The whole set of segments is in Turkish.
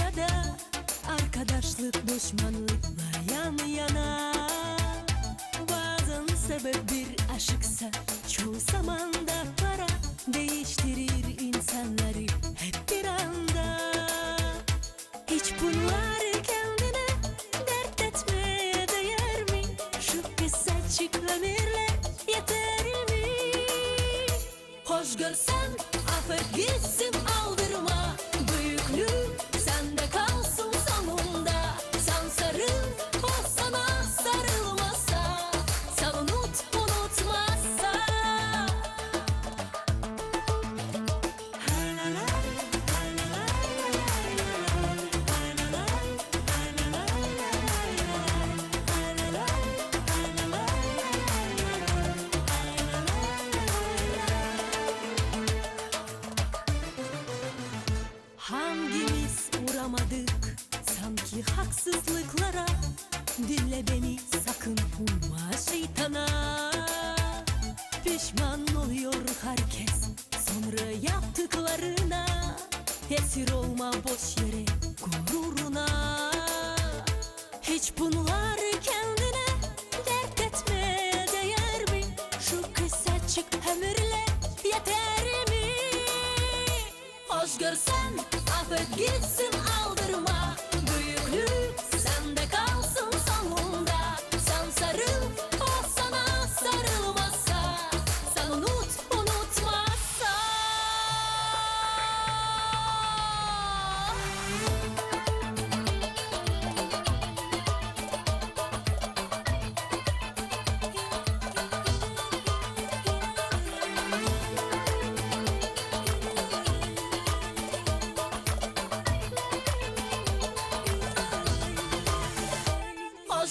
ya da Arkadaşlık düşmanlıklar yan yana Bazen sebep bir aşıksa Çoğu zaman da para Değiştirir insanları hep bir anda Hiç bunları kendine dert etmeye değer mi? Şu pis açıklanırlar yeter mi? Hoş görsen affet gitsin Hangimiz uğramadık? Sanki haksızlıklara. Dinle beni sakın uyma şeytana. Pişman oluyor herkes sonra yaptıklarına. Esir olma boş yere gururuna. Hiç bunları Hoş görsen affet gitsin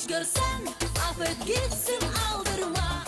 görsen Affet gitsin aldırma.